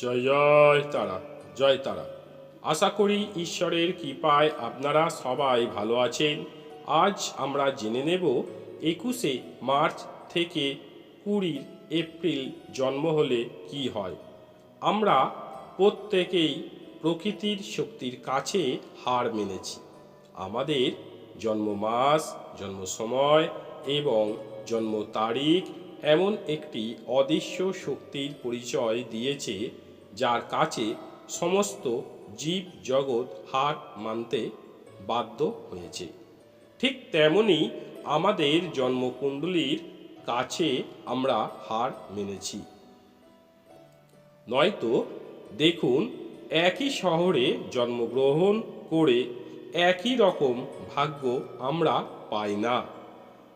জয় জয় তারা জয় তারা। আশা করি ঈশ্বরের কৃপায় আপনারা সবাই ভালো আছেন। আজ আমরা জেনে নেব একুশে মার্চ থেকে কুড়ি এপ্রিল জন্ম হলে কি হয়। আমরা প্রত্যেকেই প্রকৃতির শক্তির কাছে হার মেনেছি। আমাদের জন্ম মাস জন্ম সময় এবং জন্ম তারিখ এমন একটি অদৃশ্য শক্তির পরিচয় দিয়েছে যার কাছে সমস্ত জীব জগৎ হার মানতে বাধ্য হয়েছে। ঠিক তেমনি আমাদের জন্মকুণ্ডলীর কাছে আমরা হার মেনেছি। নয়তো দেখুন, একই শহরে জন্মগ্রহণ করে একই রকম ভাগ্য আমরা পাই না।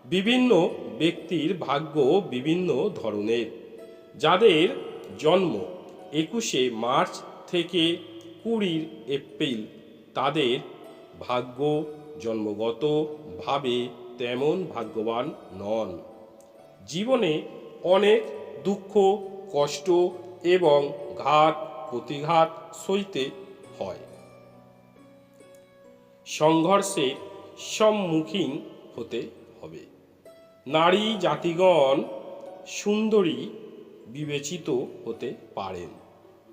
বিভিন্ন ব্যক্তির ভাগ্য বিভিন্ন ধরনের। যাদের জন্ম একুশে মার্চ থেকে কুড়ি এপ্রিল তাদের ভাগ্য জন্মগতভাবে তেমন ভাগ্যবান নন। জীবনে অনেক দুঃখ, কষ্ট এবং ঘাত, প্রতিঘাত সইতে হয়। সংঘর্ষের সম্মুখীন হতে হবে। নারী জাতিগণ সুন্দরী বিবেচিত হতে পারেন।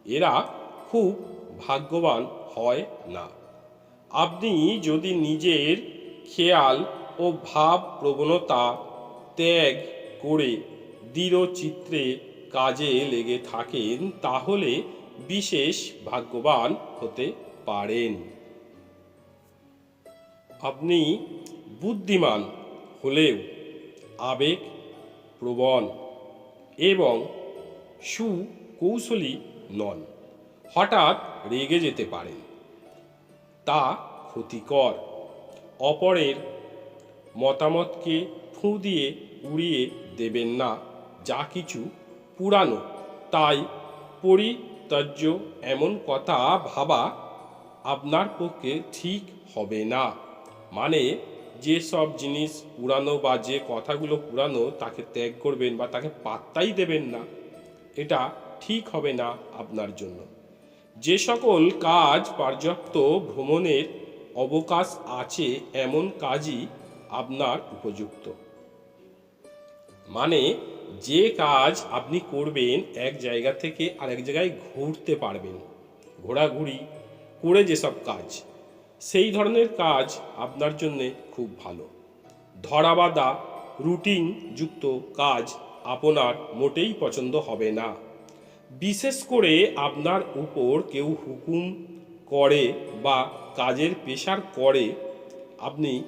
এরা খুব ভাগ্যবান হয় না। আপনি যদি নিজের খেয়াল ও ভাব প্রবণতা ত্যাগ করে দৃঢ় চিত্রে কাজে লেগে থাকেন, তাহলে বিশেষ ভাগ্যবান হতে পারেন। আপনি বুদ্ধিমান হলেও আবেগ প্রবণ এবং সুকৌশলী নন হঠাৎ রেগে যেতে পারেন তা ক্ষতিকর। অপরের মতামতকে ফুঁ দিয়ে উড়িয়ে দেবেন না। যা কিছু পুরানো। তাই পরিত্যাজ্য এমন কথা ভাবা আপনার পক্ষে ঠিক হবে না। মানে যে সব জিনিস পুরানো বা যে কথাগুলো পুরানো তাকে ত্যাগ করবেন বা তাকে পাত্তাই দেবেন না, এটা ঠিক হবে না আপনার জন্য। যে সকল কাজ পর্যাপ্ত ভ্রমণের অবকাশ আছে, এমন কাজই আপনার উপযুক্ত। মানে যে কাজ আপনি করবেন, এক জায়গা থেকে আরেক জায়গায় ঘুরতে পারবেন। ঘোরাঘুরি, করে যেসব কাজ, সেই ধরনের কাজ আপনার জন্যে খুব ভালো। ধরাবাধা রুটিন যুক্ত কাজ আপনার মোটেই পছন্দ হবে না। বিশেষ করে আপনার উপর কেউ হুকুম করে বা কাজের পেশার করে, আপনি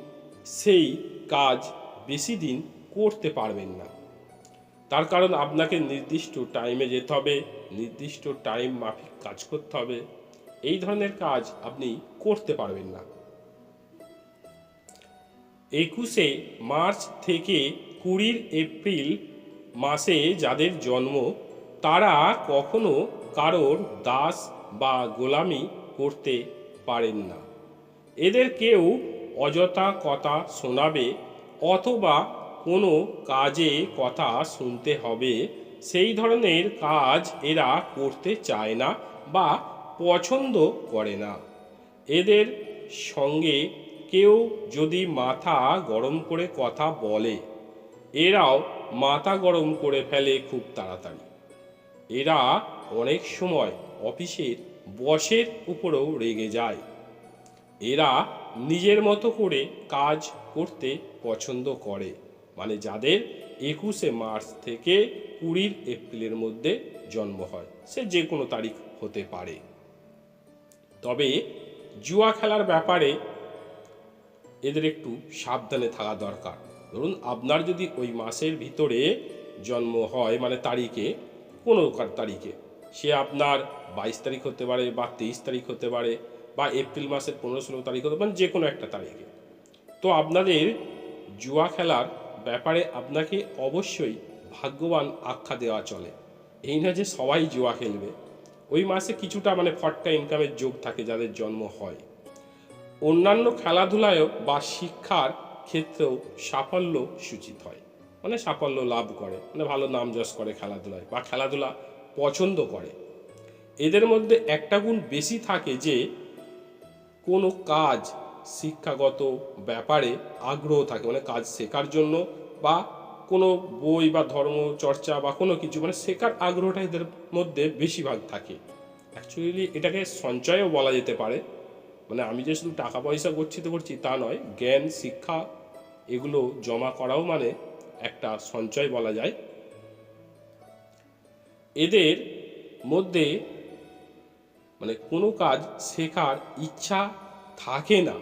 সেই কাজ বেশি দিন করতে পারবেন না। তার কারণ আপনাকে নির্দিষ্ট টাইমে যেতে হবে, নির্দিষ্ট টাইম মাফিক কাজ করতে হবে। এই ধরনের কাজ আপনি করতে পারবেন না। একুশে মার্চ থেকে কুড়ির এপ্রিল মাসে যাদের জন্ম তারা কখনো কারোর দাস বা গোলামি করতে পারেন না। এদের কেউ অযথা কথা শোনাবে অথবা কোনো কাজে কথা শুনতে হবে, সেই ধরনের কাজ এরা করতে চায় না বা পছন্দ করে না। এদের সঙ্গে কেউ যদি মাথা গরম করে কথা বলে, এরাও মাথা গরম করে ফেলে খুব তাড়াতাড়ি। এরা অনেক সময় অফিসের বসের উপরেও রেগে যায়। এরা নিজের মতো করে কাজ করতে পছন্দ করে। মানে যাদের একুশে মার্চ থেকে কুড়ির এপ্রিলের মধ্যে জন্ম হয়। সে যে কোনো তারিখ হতে পারে। তবে জুয়া খেলার ব্যাপারে এদের একটু সাবধানে থাকা দরকার। ধরুন, আপনার যদি ওই মাসের ভিতরে জন্ম হয় মানে তারিখে কোনো তারিখে। সে আপনার বাইশ তারিখ হতে পারে বা তেইশ তারিখ হতে পারে বা এপ্রিল মাসের পনেরো ষোলো তারিখ হতে পারে যে কোনো একটা তারিখে। তো আপনাদের জুয়া খেলার ব্যাপারে আপনাকে অবশ্যই ভাগ্যবান আখ্যা দেওয়া চলে। এই না যে সবাই জুয়া খেলবে। ওই মাসে কিছুটা মানে ফটকা ইনকামের যোগ থাকে যাদের জন্ম হয়। অন্যান্য খেলাধুলায়ও বা শিক্ষার ক্ষেত্রেও সাফল্য সূচিত হয়। মানে সাফল্য লাভ করে মানে ভালো নাম যশ করে খেলাধুলায় বা খেলাধুলা পছন্দ করে। এদের মধ্যে একটা গুণ বেশি থাকে যে, কোনো কাজ শিক্ষাগত ব্যাপারে আগ্রহ থাকে মানে কাজ শেখার জন্য বা কোনো বই বা ধর্ম চর্চা বা কোনো কিছু মানে শেখার আগ্রহটা এদের মধ্যে বেশিরভাগ থাকে। অ্যাকচুয়ালি এটাকে সঞ্চয়ও বলা যেতে পারে। মানে আমি যে শুধু টাকা পয়সা গচ্ছিত করছি তা নয়, জ্ঞান, শিক্ষা এগুলো জমা করাও মানে একটা সঞ্চয় বলা যায়। এদের মধ্যে মানে কোনো কাজ শেখার ইচ্ছা থাকে না।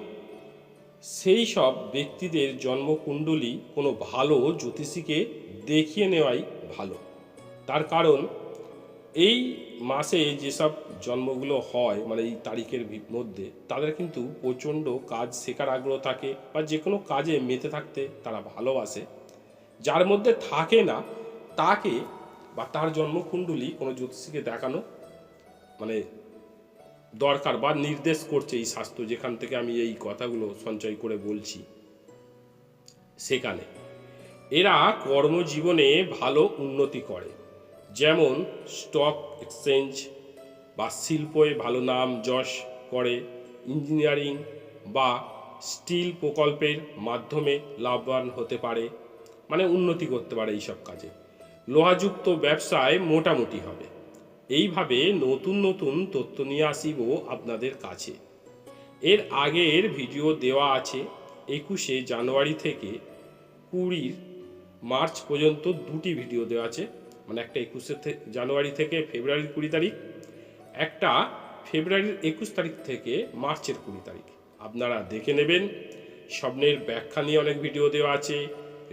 সেই সব ব্যক্তিদের জন্মকুণ্ডলী কোনো ভালো জ্যোতিষীকে দেখিয়ে নেওয়াই ভালো। তার কারণ, এই মাসে যেসব জন্মগুলো হয় মানে এই তারিখের মধ্যে, তাদের কিন্তু প্রচণ্ড কাজ শেখার আগ্রহ থাকে বা যে কোনো কাজে মেতে থাকতে তারা ভালোবাসে। যার মধ্যে থাকে না, তাকে বা তার জন্মকুণ্ডলী কোনো জ্যোতিষীকে দেখানো মানে দরকার বা নির্দেশ করছে এই শাস্ত্র যেখান থেকে আমি এই কথাগুলো সঞ্চয় করে বলছি সেখানে। এরা কর্মজীবনে ভালো উন্নতি করে। যেমন স্টক এক্সচেঞ্জ বা শিল্পে ভালো নাম যশ করে, ইঞ্জিনিয়ারিং বা স্টিল প্রকল্পের মাধ্যমে লাভবান হতে পারে। মানে উন্নতি করতে পারে এইসব কাজে। লোহাযুক্ত ব্যবসায় মোটামুটি হবে। এইভাবে নতুন নতুন তথ্য নিয়ে আসিব আপনাদের কাছে। এর আগের ভিডিও দেওয়া আছে একুশে জানুয়ারি থেকে কুড়ির মার্চ পর্যন্ত দুটি ভিডিও দেওয়া আছে। মানে একটা একুশে জানুয়ারি থেকে ফেব্রুয়ারির কুড়ি তারিখ, একটা ফেব্রুয়ারির একুশ তারিখ থেকে মার্চের কুড়ি তারিখ। আপনারা দেখে নেবেন। স্বপ্নের ব্যাখ্যা নিয়ে অনেক ভিডিও দেওয়া আছে।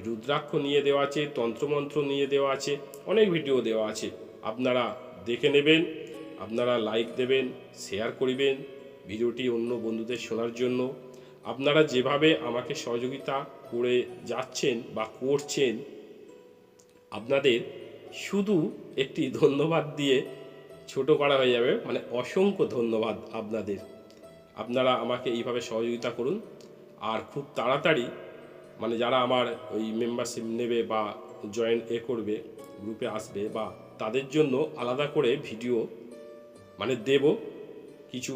রুদ্রাক্ষ নিয়ে দেওয়া আছে, তন্ত্রমন্ত্র নিয়ে দেওয়া আছে, অনেক ভিডিও দেওয়া আছে। আপনারা দেখে নেবেন, আপনারা লাইক দেবেন শেয়ার করিবেন, ভিডিওটি অন্য বন্ধুদের শোনার জন্য। আপনারা যেভাবে আমাকে সহযোগিতা করে যাচ্ছেন বা করছেন, আপনাদের শুধু একটি ধন্যবাদ দিয়ে ছোট করা হয়ে যাবে মানে অসংখ্য ধন্যবাদ আপনাদের। আপনারা আমাকে এইভাবে সহযোগিতা করুন, আর খুব তাড়াতাড়ি মানে যারা আমার ওই মেম্বারশিপ নেবে বা জয়েন এ করবে গ্রুপে আসবে বা তাদের জন্য আলাদা করে ভিডিও মানে দেব। কিছু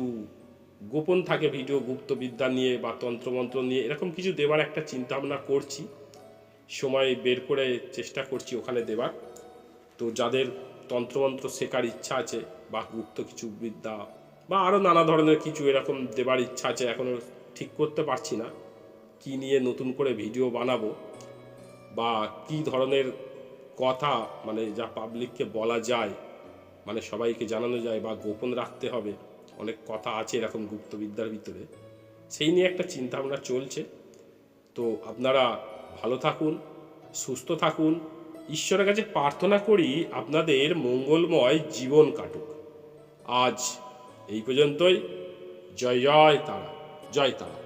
গোপন থাকে ভিডিও গুপ্তবিদ্যা নিয়ে বা তন্ত্রমন্ত্র নিয়ে, এরকম কিছু দেওয়ার একটা চিন্তা ভাবনা করছি। সময় বের করে চেষ্টা করছি ওখানে দেবার তো যাদের তন্ত্রমন্ত্র শেখার ইচ্ছা আছে বা গুপ্ত কিছু বিদ্যা বা আরও নানা ধরনের কিছু এরকম দেবার ইচ্ছা আছে এখনও ঠিক করতে পারছি না। কি নিয়ে নতুন করে ভিডিও বানাবো বা কি ধরনের কথা মানে যা পাবলিককে বলা যায় মানে সবাইকে জানানো যায় বা গোপন রাখতে হবে, অনেক কথা আছে এরকম গুপ্তবিদ্যার ভিতরে, সেই নিয়ে একটা চিন্তাভাবনা চলছে। তো আপনারা ভালো থাকুন, সুস্থ থাকুন। ঈশ্বরের কাছে প্রার্থনা করি আপনাদের মঙ্গলময় জীবন কাটুক। আজ এই পর্যন্তই। জয় জয় তারা জয় তারা।